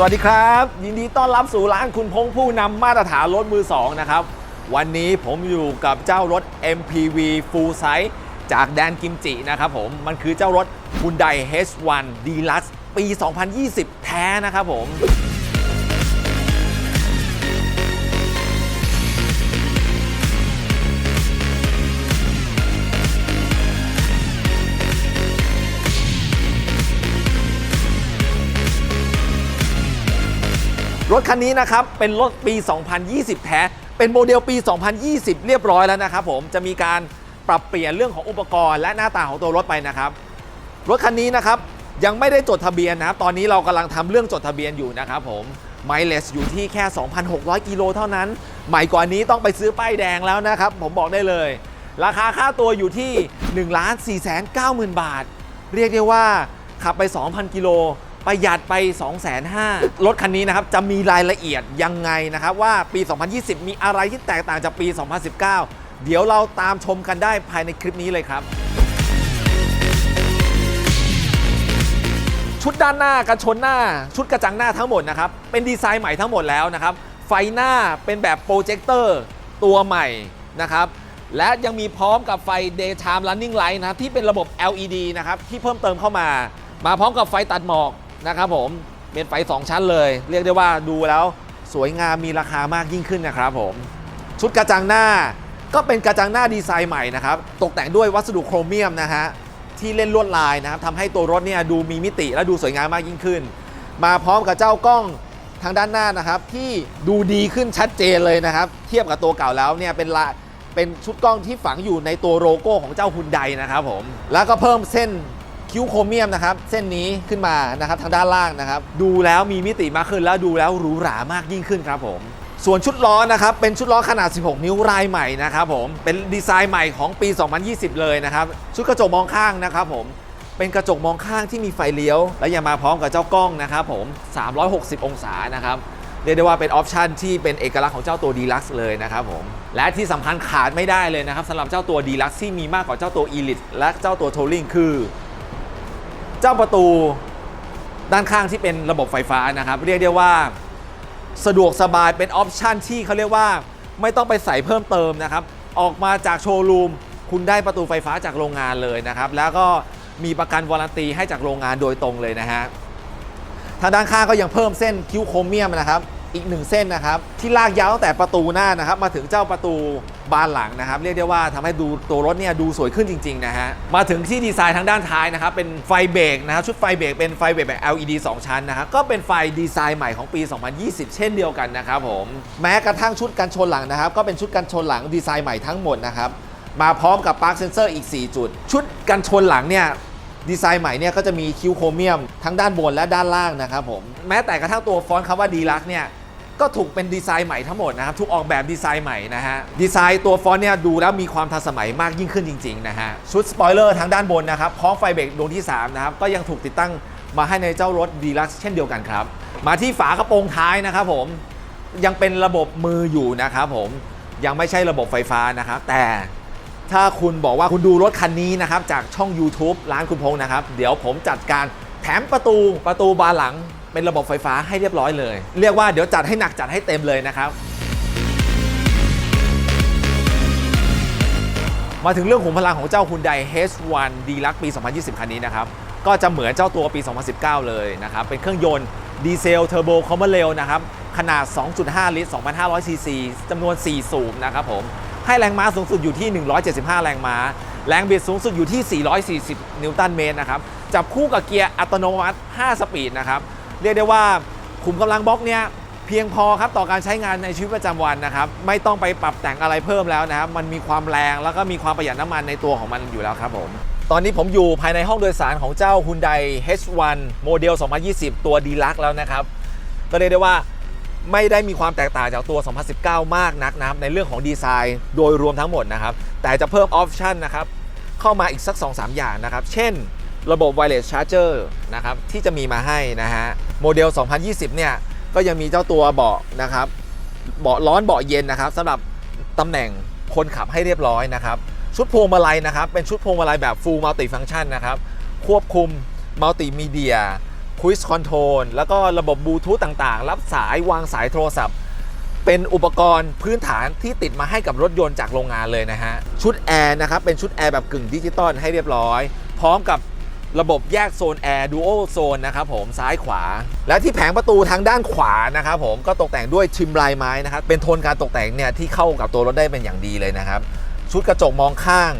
สวัสดีครับ ยินดีต้อนรับสู่ร้านคุณพงผู้นำมาตรฐานรถมือ 2 นะครับ วันนี้ผมอยู่กับเจ้ารถ MPV Full Size จากแดนกิมจินะครับผม มันคือเจ้ารถ Hyundai H1 Deluxe ปี 2020 แท้นะครับผม รถคันนี้นะครับ เป็นรถปี 2020 แท้ เป็นโมเดลปี 2020 เรียบร้อยแล้วนะครับผม จะมีการปรับเปลี่ยนเรื่องของอุปกรณ์และหน้าตาของตัวรถไปนะครับ รถคันนี้นะครับยังไม่ได้จดทะเบียนนะครับ ตอนนี้เรากำลังทำเรื่องจดทะเบียนอยู่นะครับผมไมล์เลสอยู่ที่แค่ 2,600 กิโลเท่านั้น ใหม่กว่านี้ต้องไปซื้อป้ายแดงแล้วนะครับ ผมบอกได้เลย ราคาค่าตัวอยู่ที่ 1 4 9 0 0 0 0 บาท เรียกได้ว่าขับไป 2,000 กิโล ประหยัดไป 2 5 0 0 0รถคันนี้นะครับจะมีรายละเอียดยังไงนะครับว่าปี 2020 มีอะไรที่แตกต่างจากปี 2019 เดี๋ยวเราตามชมกันได้ภายในคลิปนี้เลยครับ ชุดด้านหน้ากันชนหน้า ชุดกระจังหน้าทั้งหมดนะครับเป็นดีไซน์ใหม่ทั้งหมดแล้วนะครับไฟหน้าเป็นแบบโปรเจคเตอร์ตัวใหม่นะครับและยังมีพร้อมกับไฟ daytime running light นะที่เป็นระบบ LED นะครับที่เพิ่มเติมเข้ามา มาพร้อมกับไฟตัดหมอก นะครับผมเป็นไฟ 2 ชั้นเลย เรียกได้ว่าดูแล้วสวยงามมีราคามากยิ่งขึ้นนะครับผม ชุดกระจังหน้าก็เป็นกระจังหน้าดีไซน์ใหม่นะครับ ตกแต่งด้วยวัสดุโครเมียมนะฮะที่เล่นลวดลายนะครับทำให้ตัวรถเนี่ยดูมีมิติและดูสวยงามมากยิ่งขึ้น มาพร้อมกับเจ้ากล้องทางด้านหน้านะครับที่ดูดีขึ้นชัดเจนเลยนะครับ เทียบกับตัวเก่าแล้วเนี่ยเป็นละเป็นชุดกล้องที่ฝังอยู่ในตัวโลโก้ของเจ้าฮุนไดนะครับผมแล้วก็เพิ่มเส้น คิ้วโครเมียมนะครับ เส้นนี้ขึ้นมานะครับทางด้านล่างนะครับ ดูแล้วมีมิติมากขึ้นแล้วดูแล้วหรูหรามากยิ่งขึ้นครับผม ส่วนชุดล้อนะครับ เป็นชุดล้อขนาด 16 นิ้วรายใหม่นะครับผมเป็นดีไซน์ใหม่ของปี 2020 เลยนะครับ ชุดกระจกมองข้างนะครับผมเป็นกระจกมองข้างที่มีไฟเลี้ยว และยังมาพร้อมกับเจ้ากล้องนะครับผม 360 องศานะครับเรียกได้ว่าเป็นออปชันที่เป็นเอกลักษณ์ของเจ้าตัว Deluxe เลยนะครับผม และที่สำคัญขาดไม่ได้เลยนะครับสำหรับเจ้าตัว Deluxe ที่มีมากกว่าเจ้าตัว Elite และเจ้าตัว Touring คือ เจ้าประตูด้านข้างที่เป็นระบบไฟฟ้านะครับ เรียกได้ว่าสะดวกสบายเป็นออปชันที่เขาเรียกว่า ไม่ต้องไปใส่เพิ่มเติมนะครับ ออกมาจากโชว์รูม คุณได้ประตูไฟฟ้าจากโรงงานเลยนะครับ แล้วก็มีประกันวารันตีให้จากโรงงานโดยตรงเลยนะฮะทางด้านข้างก็ยังเพิ่มเส้นคิ้วโครเมียมนะครับ อีกหนึ่งเส้นนะครับที่ลากยาวตั้งแต่ประตูหน้านะครับมาถึงเจ้าประตูบานหลังนะครับเรียกได้ว่าทำให้ดูตัวรถเนี่ยดูสวยขึ้นจริงๆนะฮะมาถึงที่ดีไซน์ทางด้านท้ายนะครับเป็นไฟเบรกนะครับชุดไฟเบรกเป็นไฟเบรกแบบ LED 2 ชั้นนะครับก็เป็นไฟดีไซน์ใหม่ของปี 2020 เช่นเดียวกันนะครับผมแม้กระทั่งชุดกันชนหลังนะครับก็เป็นชุดกันชนหลังดีไซน์ใหม่ทั้งหมดนะครับมาพร้อมกับปาร์คเซนเซอร์อีก 4 จุด ชุดกันชนหลังเนี่ยดีไซน์ใหม่เนี่ยก็จะมีคิวโครเมียมทั้งด้านบนและด้านล่างนะครับผมแม้แต่กระทั่งตัวฟอนต์คำว่าดีลักเนี่ย ก็ถูกเป็นดีไซน์ใหม่ทั้งหมดนะครับ ถูกออกแบบดีไซน์ใหม่นะฮะ ดีไซน์ตัวฟอนต์เนี่ยดูแล้วมีความทันสมัยมากยิ่งขึ้นจริง ๆ นะฮะ ชุดสปอยเลอร์ทางด้านบนนะครับ พร้อมไฟเบรกดวงที่ 3 นะครับ ก็ยังถูกติดตั้งมาให้ในเจ้ารถดีลักเช่นเดียวกันครับ มาที่ฝากระโปรงท้ายนะครับผม ยังเป็นระบบมืออยู่นะครับผม ยังไม่ใช่ระบบไฟฟ้านะครับ แต่ถ้าคุณบอกว่าคุณดูรถคันนี้นะครับจากช่อง YouTube ร้านคุณพงษ์นะครับ เดี๋ยวผมจัดการแถมประตูประตูบานหลัง เป็นระบบไฟฟ้าให้เรียบร้อยเลย เรียกว่าเดี๋ยวจัดให้หนักจัดให้เต็มเลยนะครับมาถึงเรื่องขุมพลังของเจ้า Hyundai H1 Deluxe ปี 2020 คันนี้นะครับ ก็จะเหมือนเจ้าตัวปี 2019 เลยนะครับ เป็นเครื่องยนต์ดีเซลเทอร์โบคอมเบอร์เรลนะครับ ขนาด 2.5 ลิตร 2,500 ซีซีจำนวน 4 สูบนะครับผม ให้แรงม้าสูงสุดอยู่ที่ 175 แรงม้า แรงบิดสูงสุดอยู่ที่ 440 นิวตันเมตรนะครับ จับคู่กับเกียร์อัตโนมัติ 5 สปีดนะครับ เรียกได้ว่าขุมกำลังบล็อกเนี่ยเพียงพอครับต่อการใช้งานในชีวิตประจำวันนะครับ ไม่ต้องไปปรับแต่งอะไรเพิ่มแล้วนะครับมันมีความแรงแล้วก็มีความประหยัดน้ำมันในตัวของมันอยู่แล้วครับผม ตอนนี้ผมอยู่ภายในห้องโดยสารของเจ้า Hyundai H1 โมเดล 2020 ตัว Deluxe แล้วนะครับ ก็เรียกได้ว่าไม่ได้มีความแตกต่างจากตัว 2019 มากนักนะครับในเรื่องของดีไซน์โดยรวมทั้งหมดนะครับ แต่จะเพิ่มออปชันนะครับเข้ามาอีกสัก 2-3 อย่างนะครับ เช่น ระบบ Wireless Charger นะครับที่จะมีมาให้นะฮะโมเดล 2020 เนี่ย ก็ยังมีเจ้าตัวเบาะนะครับเบาะร้อนเบาะเย็นนะครับสำหรับตำแหน่งคนขับให้เรียบร้อยนะครับ ชุดพวงมาลัยนะครับ เป็นชุดพวงมาลัยแบบ Full Multi Function นะครับ ควบคุมมัลติมีเดีย Cruise Control แล้วก็ระบบบลูทูธต่างๆ รับสายวางสายโทรศัพท์ เป็นอุปกรณ์พื้นฐานที่ติดมาให้กับรถยนต์จากโรงงานเลยนะฮะ ชุดแอร์นะครับ เป็นชุดแอร์แบบกึ่งดิจิตอลให้เรียบร้อย พร้อมกับ ระบบแยกโซนแอร์ดูโอโซนนะครับผมซ้ายขวา และที่แผงประตูทางด้านขวานะครับผมก็ตกแต่งด้วยชิมลายไม้นะครับเป็นโทนการตกแต่งเนี่ยที่เข้ากับตัวรถได้เป็นอย่างดีเลยนะครับ ชุดกระจกมองข้าง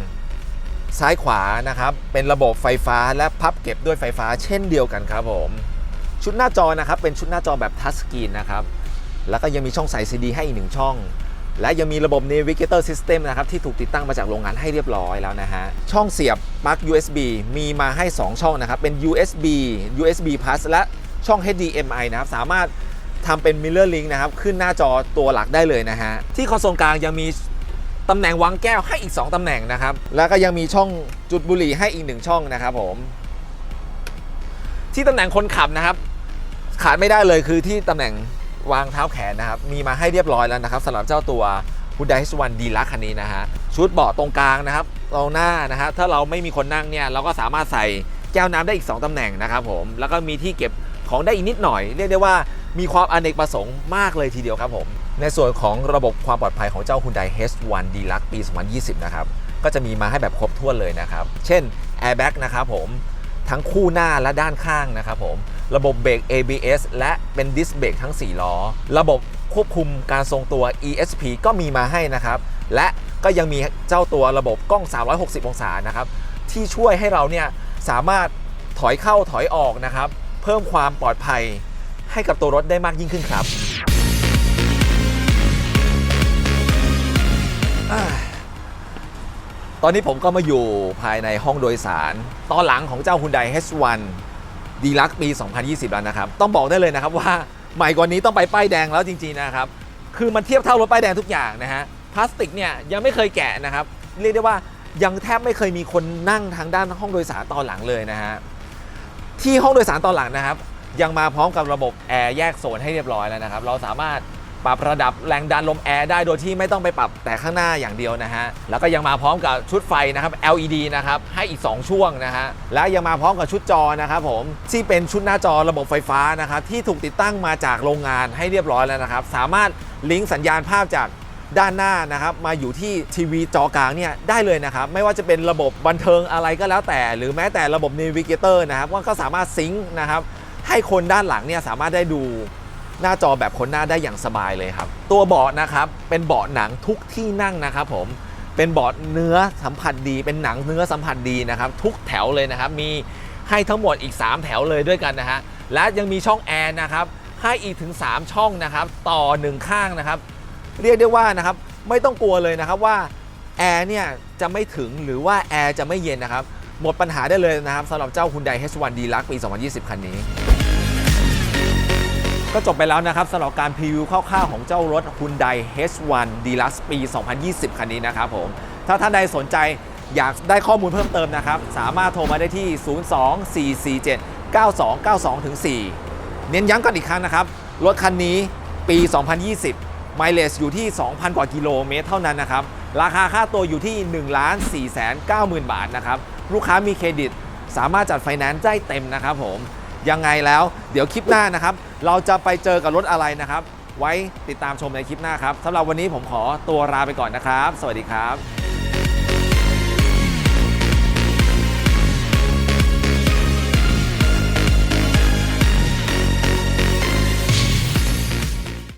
ซ้ายขวานะครับ เป็นระบบไฟฟ้าและพับเก็บด้วยไฟฟ้าเช่นเดียวกันครับผม ชุดหน้าจอนะครับเป็นชุดหน้าจอแบบทัชสกรีนนะครับแล้วก็ยังมีช่องใส่ CD ให้อีกหนึ่งช่อง และยังมีระบบ Navigator System นะครับที่ถูกติดตั้งมาจากโรงงานให้เรียบร้อยแล้วนะฮะ ช่องเสียบปลั๊ก USB มีมาให้ 2 ช่องนะครับ เป็น USB USB Plus และช่อง HDMI นะครับ สามารถทำเป็น Mirror Link นะครับ ขึ้นหน้าจอตัวหลักได้เลยนะฮะ ที่คอนโซลกลางยังมีตำแหน่งวางแก้วให้อีก 2ตำแหน่งนะครับ แล้วก็ยังมีช่องจุดบุหรี่ให้อีกหนึ่งช่องนะครับผม ที่ตำแหน่งคนขับนะครับ ขาดไม่ได้เลยคือที่ตำแหน่ง วางเท้าแขนนะครับ มีมาให้เรียบร้อยแล้วนะครับสำหรับเจ้าตัว Hyundai H1 d l u x คันนี้นะฮะชุดเบาะตรงกลางนะครับตรงหน้านะฮะถ้าเราไม่มีคนนั่งเนี่ยเราก็สามารถใส่แก้วน้ำได้อีก 2ตำแหน่งนะครับผมแล้วก็มีที่เก็บของได้อีกนิดหน่อย เรียกได้ว่ามีความอเนกประสงค์มากเลยทีเดียวครับผม ในส่วนของระบบความปลอดภัยของเจ้า Hyundai H1 d l u x ปี 2020 นะครับก็จะมีมาให้แบบครบถ้วนเลยนะครับเช่น Airbag นะครับผม ทั้งคู่หน้าและด้านข้างนะครับผมระบบเบรก ABS และเป็นดิสเบรกทั้ง 4 ล้อ ระบบควบคุมการทรงตัว ESP ก็มีมาให้นะครับ และก็ยังมีเจ้าตัวระบบกล้อง 360 องศานะครับ ที่ช่วยให้เราเนี่ยสามารถถอยเข้าถอยออกนะครับ เพิ่มความปลอดภัยให้กับตัวรถได้มากยิ่งขึ้นครับ ตอนนี้ผมก็มาอยู่ภายในห้องโดยสาร ตอนหลังของเจ้า Hyundai H1 d l u x ปี 2020 แล้วนะครับ ต้องบอกได้เลยนะครับว่าใหม่กว่านี้ต้องไปป้ายแดงแล้วจริงๆนะครับ คือมันเทียบเท่ารถป้ายแดงทุกอย่างนะฮะ พลาสติกเนี่ยยังไม่เคยแกะนะครับ เรียกได้ว่ายังแทบไม่เคยมีคนนั่งทางด้านห้องโดยสารตอนหลังเลยนะฮะ ที่ห้องโดยสารตอนหลังนะครับ ยังมาพร้อมกับระบบแอร์แยกโซนให้เรียบร้อยแล้วนะครับ เราสามารถ ปรับระดับแรงดันลมแอร์ได้โดยที่ไม่ต้องไปปรับแต่ข้างหน้าอย่างเดียวนะฮะ แล้วก็ยังมาพร้อมกับชุดไฟนะครับ LED นะครับให้อีก 2 ช่วงนะฮะ และยังมาพร้อมกับชุดจอนะครับผมที่เป็นชุดหน้าจอระบบไฟฟ้านะครับที่ถูกติดตั้งมาจากโรงงานให้เรียบร้อยแล้วนะครับ สามารถลิงก์สัญญาณภาพจากด้านหน้านะครับมาอยู่ที่ทีวีจอกลางเนี่ยได้เลยนะครับ ไม่ว่าจะเป็นระบบบันเทิงอะไรก็แล้วแต่ หรือแม้แต่ระบบ Navigator นะครับก็สามารถซิงค์นะครับให้คนด้านหลังเนี่ยสามารถได้ดู หน้าจอแบบคนหน้าได้อย่างสบายเลยครับ ตัวเบาะนะครับเป็นเบาะหนังทุกที่นั่งนะครับผมเป็นเบาะเนื้อสัมผัสดี เป็นหนังเนื้อสัมผัสดีนะครับทุกแถวเลยนะครับ มีให้ทั้งหมดอีก 3 แถวเลยด้วยกันนะฮะและยังมีช่องแอร์นะครับให้อีกถึง 3 ช่องนะครับต่อ 1 ข้างนะครับเรียกได้ว่านะครับไม่ต้องกลัวเลยนะครับว่าแอร์เนี่ยจะไม่ถึงหรือว่าแอร์จะไม่เย็นนะครับหมดปัญหาได้เลยนะครับสำหรับเจ้า Hyundai H1 d l u x ปี 2020 คันนี้ ก็จบไปแล้วนะครับสำหรับการพรีวิวคร่าวๆของเจ้ารถ Hyundai H1 Deluxe ปี 2020 คันนี้นะครับผม ถ้าท่านใดสนใจอยากได้ข้อมูลเพิ่มเติมนะครับ สามารถโทรมาได้ที่ 024479292ถึง4เน้นย้ำกันอีกครั้งนะครับ รถคันนี้ปี 2020 ไมเลสอยู่ที่ 2,000 กว่ากิโลเมตรเท่านั้นนะครับ ราคาค่าตัวอยู่ที่ 1 4 9 0 0 0 0 บาทนะครับ ลูกค้ามีเครดิต สามารถจัดไฟแนนซ์ได้เต็มนะครับผม ยังไงแล้ว เดี๋ยวคลิปหน้านะครับ เราจะไปเจอกับรถอะไรนะครับ ไว้ติดตามชมในคลิปหน้าครับสำหรับวันนี้ผมขอตัวลาไปก่อนนะครับ สวัสดีครับ